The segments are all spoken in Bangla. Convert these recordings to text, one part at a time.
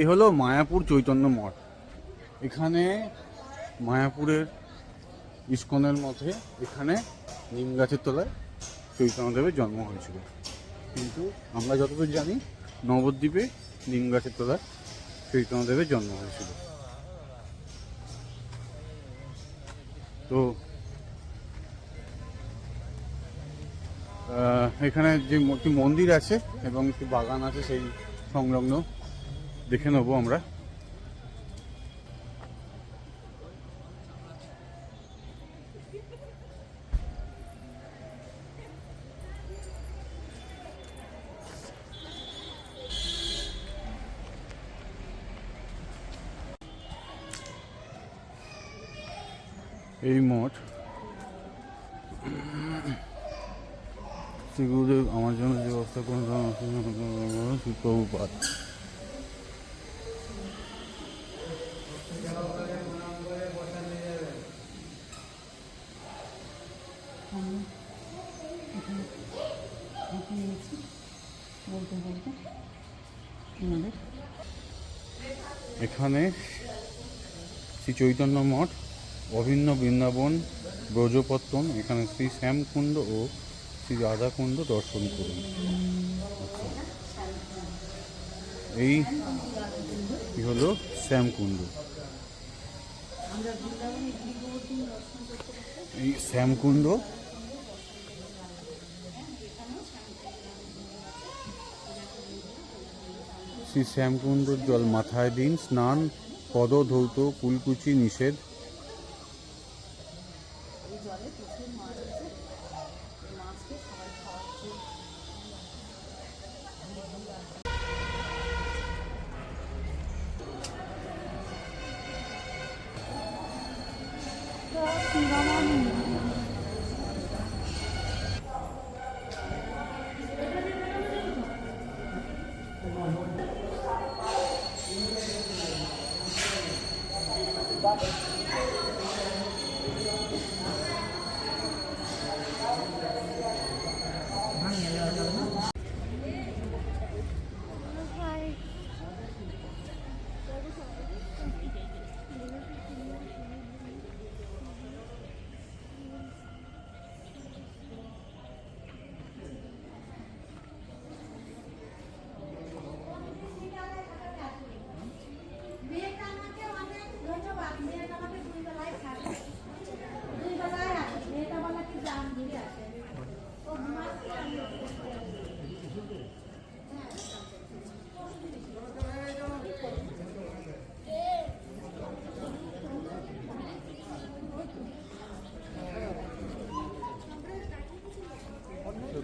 এই হলো মায়াপুর চৈতন্য মঠ। এখানে মায়াপুরের ইস্কনের মধ্যে এখানে নিম গাছের তলায় চৈতন্যদেবের জন্ম হয়েছিল। কিন্তু আমরা যতদূর জানি, নবদ্বীপে নিম গাছের তলায় চৈতন্যদেবের জন্ম হয়েছিল। তো এখানে যে একটি মন্দির আছে এবং একটি বাগান আছে সেই সংলগ্ন। দেখে নেব আমরা। এই মঠ। শ্রী গুরুদেব আমার জন্য যে ব্যবস্থা করেন প্রভুপাত নিয়েছি বলতে বলতে এখানে শ্রী চৈতন্য মঠ। অভিন্ন বৃন্দাবন, ব্রজপত্তন, এখানে শ্রী শ্যামকুণ্ড ও শ্রী রাধাকুণ্ড দর্শন করুন। আচ্ছা। এই হলো? শ্যামকুণ্ড। এই শ্যামকুণ্ড। শ্রী শ্যামকুণ্ডর জল মাথায় দিন, স্নান পদ ধৌত কুলকুচি নিষেধ এই জলে প্রচুর মাছ আছে এই মাছকে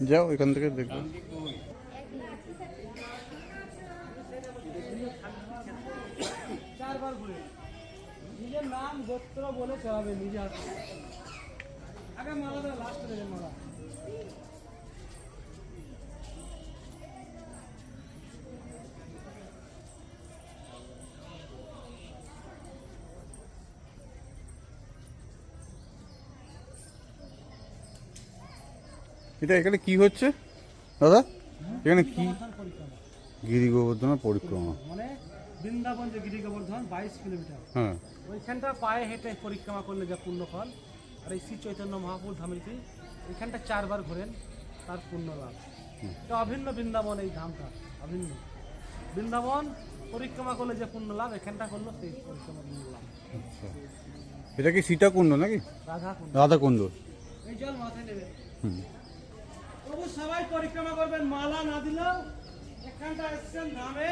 যাও এখান থেকে দেখো নিজের নাম গোত্র বলে চলাবে নিজে আগে মারা লাস্ট দেবে এটা এখানে কি হচ্ছে? দাদা এখানে কি? গিরি গোবর্ধনা পরিক্রমা। মানে বৃন্দাবন যে গিরি গোবর্ধন বাইশ কিলোমিটার। হ্যাঁ। ওইখানটা পায়ে হেঁটে পরিক্রমা করলে যা পুণ্য ফল আর এই শ্রী চৈতন্য মহাপুর ধামে এখানটা চারবার ঘোরেন তার পুণ্য লাভ এটা অভিন্ন বৃন্দাবন এই ধামটা অভিন্ন। বৃন্দাবন পরিক্রমা করলে যে পুণ্য লাভ এখানটা করল সেই পরিক্রমা পুণ্য লাভ আচ্ছা। এটা কি সীতাকুণ্ড নাকি? রাধা কুণ্ড রাধাকুণ্ড। এই জল মাথায় নেবে। হুম। তবু সবাই পরিক্রমা করবেন, মালা না দিলেও এখানটা এসছেন ধামে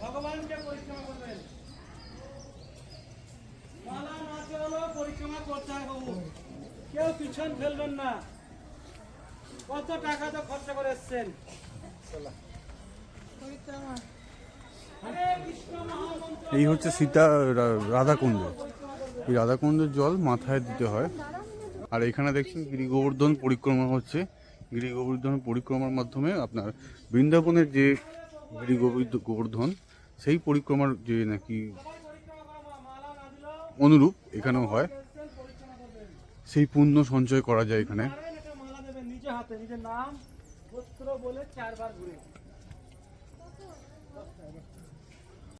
ভগবানকে পরিক্রমা করবেন। মালা না পরিক্রমা করতে কেউ পিছন ফেলবেন না। কত টাকা তো খরচা করে এসছেন। এই হচ্ছে সীতা রাধাকুণ্ড। এই রাধাকুণ্ডের জল মাথায় দিতে হয়। আর এখানে দেখছেন গিরি গোবর্ধন পরিক্রমা হচ্ছে। গিরি গোবর্ধন পরিক্রমার মাধ্যমে আপনার বৃন্দাবনের যে গিরি গোবর্ধন, সেই পরিক্রমার যে নাকি অনুরূপ এখানেও হয়। সেই পুণ্য সঞ্চয় করা যায় এখানে। নিজে হাতে, নিজের নাম বলে চারবার ঘুরে।